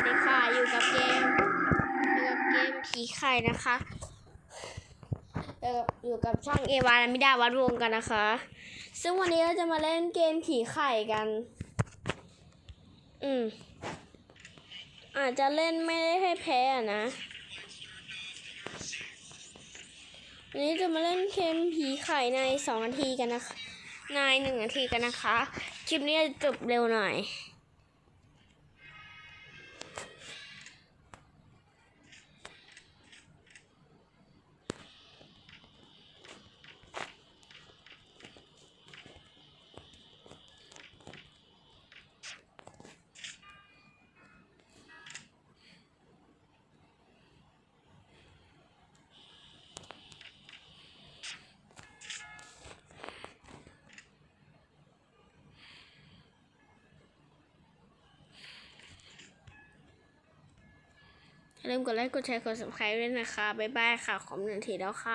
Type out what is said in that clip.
วัสดีค่ะอยู่กับเกมอยู่กับเกมผีไข่นะคะอยู่กับอยู่กับช่องเอวานมิดาวัดวงกันนะคะ ซึ่งวันนี้เราจะมาเล่นเกมผีไข่กัน อืม อาจจะเล่นไม่ได้ให้แพ้อะนะวันนี้จะมาเล่นเกมผีไข่ในสองนาทีกันนะคะในหนึ่งนาทีกันนะคะ คลิปนี้จะจบเร็วหน่อย อย่าลืมกดไลค์กดแชร์กด subscribe ด้วยนะคะ บ๊ายบายค่ะ ขอบคุณทีแล้วค่ะ